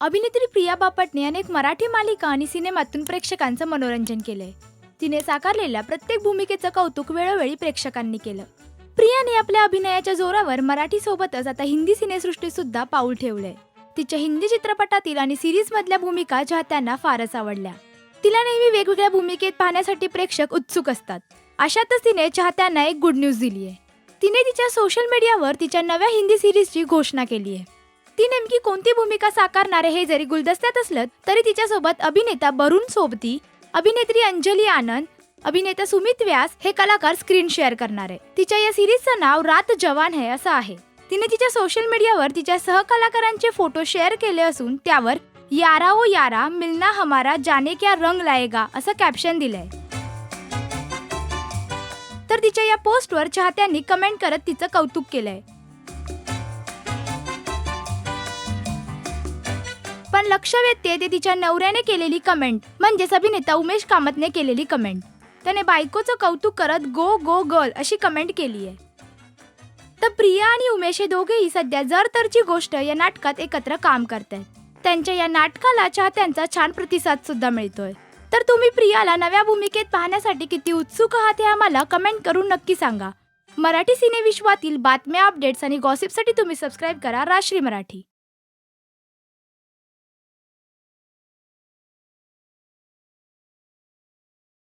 अभिनेत्री प्रिया बापटने अनेक मराठी मालिका आणि सिनेमातून प्रेक्षकांचं मनोरंजन केलंय. तिने साकारलेल्या प्रत्येक भूमिकेचं कौतुक वेळोवेळी प्रेक्षकांनी केलं. प्रियाने आपल्या अभिनयाच्या जोरावर मराठी सोबतच आता हिंदी सिनेसृष्टीत सुद्धा पाऊल ठेवलंय. तिच्या हिंदी चित्रपटातील आणि सिरीज मधल्या भूमिका चाहत्यांना फारच आवडल्या. तिला नेहमी वेगवेगळ्या भूमिकेत पाहण्यासाठी प्रेक्षक उत्सुक असतात. अशातच तिने चाहत्यांना एक गुड न्यूज दिली आहे तिने तिच्या सोशल मीडियावर तिच्या नव्या हिंदी सिरीजची घोषणा केली आहे ती नेमकी कोणती भूमिका साकारणार आहे हे जरी गुलदस्त्यात असलं तरी तिच्यासोबत अभिनेता बरुण सोबती अभिनेत्री अंजली आनंद अभिनेता सुमित व्यास हे कलाकार स्क्रीन शेअर करणार आहे. तिच्या या सिरीजचं नाव रात जवान है असं आहे. तिने तिच्या सोशल मीडियावर तिच्या सहकलाकारांचे फोटो शेअर केले असून त्यावर यारा ओ यारा मिलना हमारा जाने क्या रंग लाएगा असं कॅप्शन दिलंय. तर तिच्या या पोस्टवर चाहत्यांनी कमेंट करत तिचं कौतुक केलंय. पण लक्ष वेधते ते तिच्या नवऱ्याने केलेली कमेंट. म्हणजेच अभिनेता उमेश कामतने केलेली कमेंट. त्याने बायकोचं कौतुक करत गो गो गर्ल अशी कमेंट केली आहे. तर प्रिया आणि उमेश हे दोघेही सध्या जर तरची गोष्ट या नाटकात एकत्र काम करतायत. त्यांच्या या नाटकाला चाहत्यांचा छान प्रतिसाद सुद्धा मिळतोय. तर तुम्ही प्रियाला नव्या भूमिकेत पाहण्यासाठी किती उत्सुक आहात हे आम्हाला कमेंट करून नक्की सांगा. मराठी सिनेविश्वातील बातम्या अपडेट्स आणि गॉसिपसाठी तुम्ही सबस्क्राईब करा राश्री मराठी.